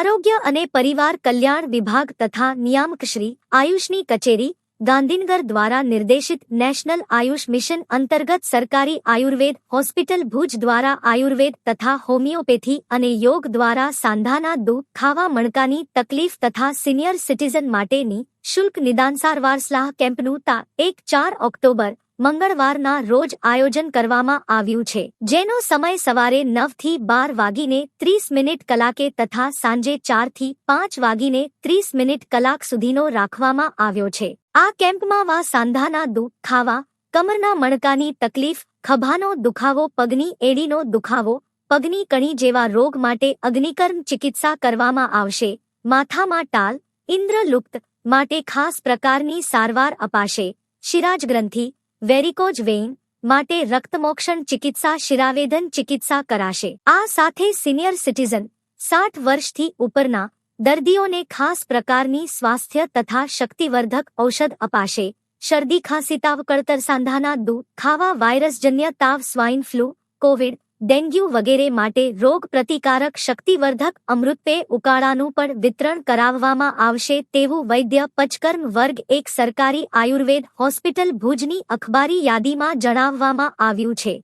આરોગ્ય અને પરિવાર કલ્યાણ વિભાગ તથા નિયામકશ્રી આયુષની કચેરી, ગાંધીનગર દ્વારા નિર્દેશિત નેશનલ આયુષ મિશન અંતર્ગત સરકારી આયુર્વેદ હોસ્પિટલ ભુજ દ્વારા આયુર્વેદ તથા હોમિયોપેથી અને યોગ દ્વારા સાંધાના દુઃખ ખાવા મણકાની તકલીફ તથા સિનિયર સિટીઝન માટેની શુલ્ક નિદાન સારવાર સલાહ કેમ્પનું તા એક ચાર ઓક્ટોબર મંગળવારના રોજ આયોજન કરવામાં આવ્યું છે, જેનો સમય સવારે નવથી બાર વાગીને ત્રીસ મિનિટ કલાકે તથા સાંજે ચારથી પાંચ વાગીને ત્રીસ મિનિટ કલાક સુધીનો રાખવામાં આવ્યો છે. આ કેમ્પમાં વા સાંધાના દૂધ ખાવા, કમરના મણકાની તકલીફ, ખભાનો દુખાવો, પગની એડીનો દુખાવો, પગની કણી જેવા રોગ માટે અગ્નિકર્મ ચિકિત્સા કરવામાં આવશે, માથામાં ટાલ, ઇન્દ્રલુપ્ત માટે ખાસ પ્રકારની સારવાર અપાશે શિરાજ ગ્રંથિ વેરિકોજ વેઇન માટે રક્તમોક્ષણ ચિકિત્સા શિરાવેદન ચિકિત્સા કરાશે. આ સાથે સિનિયર સિટીઝન સાઠ વર્ષથી ઉપરના દર્દીઓને ખાસ પ્રકારની સ્વાસ્થ્ય તથા શક્તિવર્ધક ઔષધ અપાશે. શરદી, ખાંસી, તાવ, કળતર, સાંધાના દૂધ ખાવા, વાયરસજન્ય તાવ, સ્વાઇન ફ્લૂ, કોવિડ ડેન્ગ્યુ વગેરે માટે રોગ પ્રતિકારક શક્તિવર્ધક અમૃતપે ઉકાળાનું પણ વિતરણ કરાવવામાં આવશે તેવું વૈદ્ય પચકર્મ વર્ગ એક સરકારી આયુર્વેદ હોસ્પિટલ ભુજની અખબારી યાદીમાં જણાવવામાં આવ્યું છે.